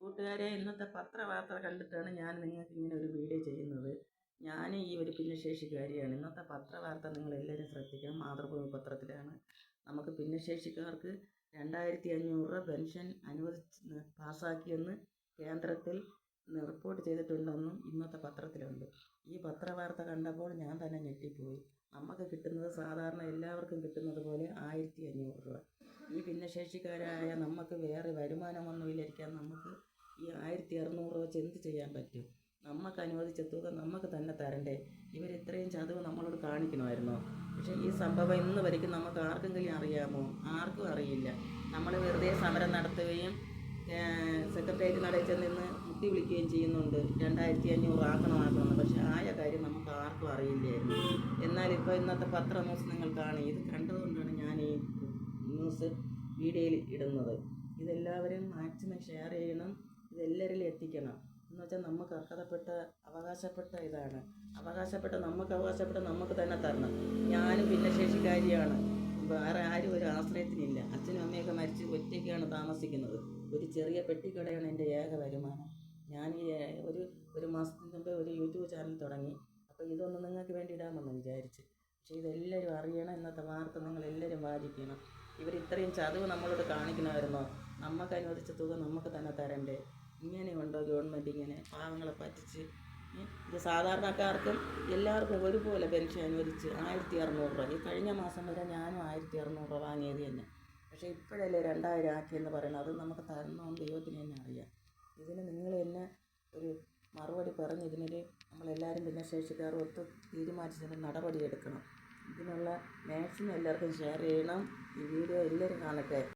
കൂട്ടുകാരെ ഇന്നത്തെ പത്രവാർത്ത കണ്ടിട്ടാണ് ഞാൻ നിങ്ങൾക്ക് ഇങ്ങനെ ഒരു വീഡിയോ ചെയ്യുന്നത്. ഞാൻ ഈ ഒരു ഭിന്നശേഷിക്കാരിയാണ്. ഇന്നത്തെ പത്രവാർത്ത നിങ്ങൾ എല്ലാവരും ശ്രദ്ധിക്കണം. മാതൃഭൂമി പത്രത്തിലാണ്. നമുക്ക് ഭിന്നശേഷിക്കാർക്ക് രണ്ടായിരത്തി അഞ്ഞൂറ് രൂപ പെൻഷൻ അനുവദിച്ച് പാസാക്കിയെന്ന് കേന്ദ്രത്തിൽ റിപ്പോർട്ട് ചെയ്തിട്ടുണ്ടെന്നും ഇന്നത്തെ പത്രത്തിലുണ്ട്. ഈ പത്രവാർത്ത കണ്ടപ്പോൾ ഞാൻ തന്നെ ഞെട്ടിപ്പോയി. നമുക്ക് കിട്ടുന്നത് സാധാരണ എല്ലാവർക്കും കിട്ടുന്നത് പോലെ ആയിരത്തി അഞ്ഞൂറ് രൂപ. ഈ ഭിന്നശേഷിക്കാരായ നമുക്ക് വേറെ വരുമാനമൊന്നുമില്ലായിരിക്കാം നമുക്ക് ഈ ആയിരത്തി അറുന്നൂറ് വെച്ച് എന്ത് ചെയ്യാൻ പറ്റും. നമുക്ക് അനുവദിച്ച തുക നമുക്ക് തന്നെ തരണ്ടേ? ഇവർ ഇത്രയും ചതവ് നമ്മളോട് കാണിക്കണമായിരുന്നോ? പക്ഷേ ഈ സംഭവം ഇന്ന് വരയ്ക്കും നമുക്ക് ആർക്കെങ്കിലും അറിയാമോ? ആർക്കും അറിയില്ല. നമ്മൾ വെറുതെ സമരം നടത്തുകയും സെക്രട്ടേറിയറ്റ് നടയിൽ ചെന്ന് മുട്ടി വിളിക്കുകയും ചെയ്യുന്നുണ്ട്. രണ്ടായിരത്തി അഞ്ഞൂറ് ആക്കണം ആക്കണമെന്ന് പക്ഷേ ആയ കാര്യം നമുക്ക് ആർക്കും അറിയില്ലായിരുന്നു. എന്നാൽ ഇപ്പോൾ ഇന്നത്തെ പത്ര ന്യൂസ് നിങ്ങൾ കാണും. ഇത് കണ്ടതുകൊണ്ടാണ് ഞാൻ ഈ ന്യൂസ് വീഡിയോയിൽ ഇടുന്നത്. ഇതെല്ലാവരും മാക്സിമം ഷെയർ ചെയ്യണം. ഇതെല്ലാവരിലും എത്തിക്കണം. എന്ന് വെച്ചാൽ നമുക്ക് അർഹതപ്പെട്ട അവകാശപ്പെട്ട ഇതാണ്. അവകാശപ്പെട്ട നമുക്ക് അവകാശപ്പെട്ട നമുക്ക് തന്നെ തരണം. ഞാനും ഭിന്നശേഷിക്കാരിയാണ്. വേറെ ആരും ഒരു ആശ്രയത്തിനില്ല. അച്ഛനും അമ്മയൊക്കെ മരിച്ച് ഒറ്റയ്ക്കാണ് താമസിക്കുന്നത്. ഒരു ചെറിയ പെട്ടിക്കടയാണ് എന്റെ ഏക വരുമാനം. ഞാൻ ഈ ഒരു ഒരു മാസത്തിന് മുമ്പേ ഒരു യൂട്യൂബ് ചാനൽ തുടങ്ങി. അപ്പോൾ ഇതൊന്ന് നിങ്ങൾക്ക് വേണ്ടി ഇടാമെന്ന് വിചാരിച്ച്. പക്ഷേ ഇതെല്ലാവരും അറിയണം. ഇന്നത്തെ വാർത്ത നിങ്ങൾ എല്ലാവരും വായിക്കണം ഇവർ ഇത്രയും ചതവ് നമ്മളോട് കാണിക്കണമായിരുന്നോ? നമുക്ക് അനുവദിച്ച തുക നമുക്ക് തന്നെ തരണ്ടേ? ഇങ്ങനെയുണ്ടോ ഗവൺമെന്റ് ഇങ്ങനെ പാവങ്ങളെ പറ്റിച്ച്? ഇത് സാധാരണക്കാർക്കും എല്ലാവർക്കും ഒരുപോലെ പെൻഷൻ അനുവദിച്ച് ആയിരത്തി അറുന്നൂറ് രൂപ. ഈ കഴിഞ്ഞ മാസം വരെ ഞാനും ആയിരത്തി അറുന്നൂറ് രൂപ വാങ്ങിയത് തന്നെ. പക്ഷേ ഇപ്പോഴല്ലേ രണ്ടായിരം ആക്കിയെന്ന് പറയുന്നത്? അത് നമുക്ക് തരണമെന്ന് ദൈവത്തിന് തന്നെ അറിയാം. ഇതിന് നിങ്ങൾ തന്നെ ഒരു മറുപടി പറഞ്ഞ് ഇതിനൊരു നമ്മളെല്ലാവരും ഭിന്നശേഷിക്കാർ ഒത്ത് തീരുമാനിച്ചതിന് നടപടി എടുക്കണം ഇതിനുള്ള മാക്സിമം എല്ലാവർക്കും ഷെയർ ചെയ്യണം. ഈ വീഡിയോ എല്ലാവരും കാണട്ടെ.